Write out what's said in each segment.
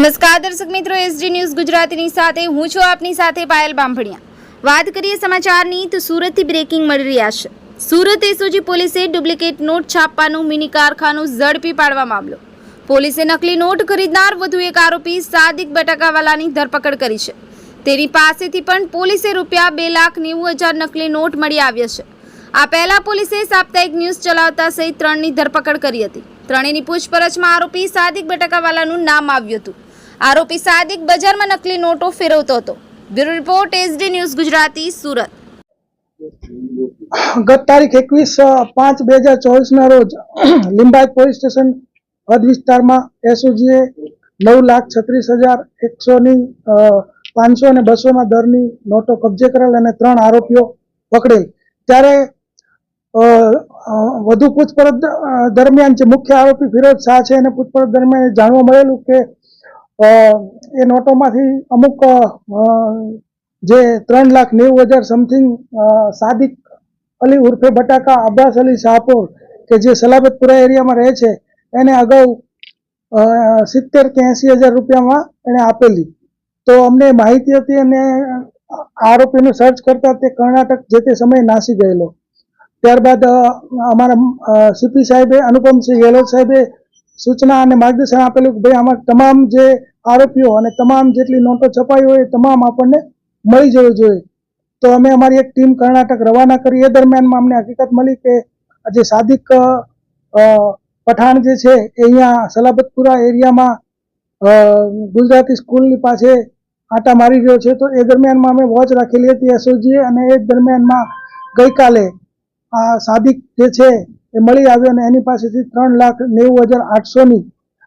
નમસ્કાર, દર્શક મિત્રો, એસડી ન્યૂઝ ગુજરાતીની સાથે હું છું આપની સાથે પાયલ બાંભણિયા વાત કરીએ સમાચારની, તો સુરતથી બ્રેકિંગ મળી રહ્યા છે. સુરત એસઓજી પોલીસે ડુપ્લિકેટ નોટ છાપવાનું મિની કારખાનું ઝડપી પાડવા મામલો. પોલીસે નકલી નોટ ખરીદનાર વધુ એક આરોપી સાદિક બટાકાવાલાની ધરપકડ કરી છે. તેની પાસેથી પણ પોલીસે રૂપિયા બે લાખ નેવું હજાર નકલી નોટ મળી આવ્યા છે. આ પહેલા પોલીસે સાપ્તાહિક ન્યૂઝ ચલાવતા સહિત ત્રણની ધરપકડ કરી હતી. ત્રણેયની પૂછપરછમાં આરોપી સાદિક બટાકાવાલાનું નામ આવ્યું હતું. આરોપી સાદિક બજારમાં નકલી નોટો ફેરવતો હતો. Bureau report, SD news, Gujarati, Surat. ગત તારીખ એકવીસ પાંચ બે હજાર ચોવીસના રોજ લિંબાયત પોલીસ સ્ટેશન હદ વિસ્તારમાં એસઓજીએ નવ લાખ છત્રીસ હજાર એકસોની પાંચસો અને બસોના દરની નોટો કબજે કરેલ અને ત્રણ આરોપીઓ પકડેલ. ત્યારે વધુ પૂછપરછ દરમિયાન જે મુખ્ય આરોપી ફિરોજ શાહ છે એને પૂછપરછ દરમિયાન જાણવા મળેલું કે એ નોટોમાંથી અમુક જે ત્રણ લાખ નેવું હજાર સમથિંગ સાદિક અલી ઉર્ફે બટાકા અબ્બાસ અલી શાહપુર, કે જે સલાબતપુરા એરિયામાં રહે છે, એને અગાઉ સિત્તેર કે એંસી હજાર રૂપિયામાં એણે આપેલી. તો અમને માહિતી હતી અને આરોપીનું સર્ચ કરતા તે કર્ણાટક જે તે સમયે નાસી ગયેલો. ત્યારબાદ અમારા સીપી સાહેબે, અનુપમસિંહ ગેહલોત સાહેબે સૂચના અને માર્ગદર્શન આપેલું કે ભાઈ આમાં તમામ જે આરોપીઓ અને તમામ જેટલી નોટો છપાઈ હોય એ તમામ આપણને મળી જવી જોઈએ. તો અમે અમારી એક ટીમ કર્ણાટક રવાના કરી. એ દરમિયાનમાં અમને હકીકત મળી કે જે સાદિક પઠાણ જે છે એ અહીંયા સલાબતપુરા એરિયામાં ગુજરાતી સ્કૂલની પાસે આટા મારી રહ્યો છે. તો એ દરમિયાનમાં અમે વોચ રાખેલી હતી એસઓજીએ અને એ દરમિયાનમાં ગઈકાલે આ સાદિક જે છે એ મળી આવ્યો અને એની પાસેથી ત્રણ લાખ નેવું હજાર આઠસોની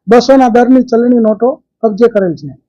બસોના દરની ચલણી નોટો કબજે કરેલ છે.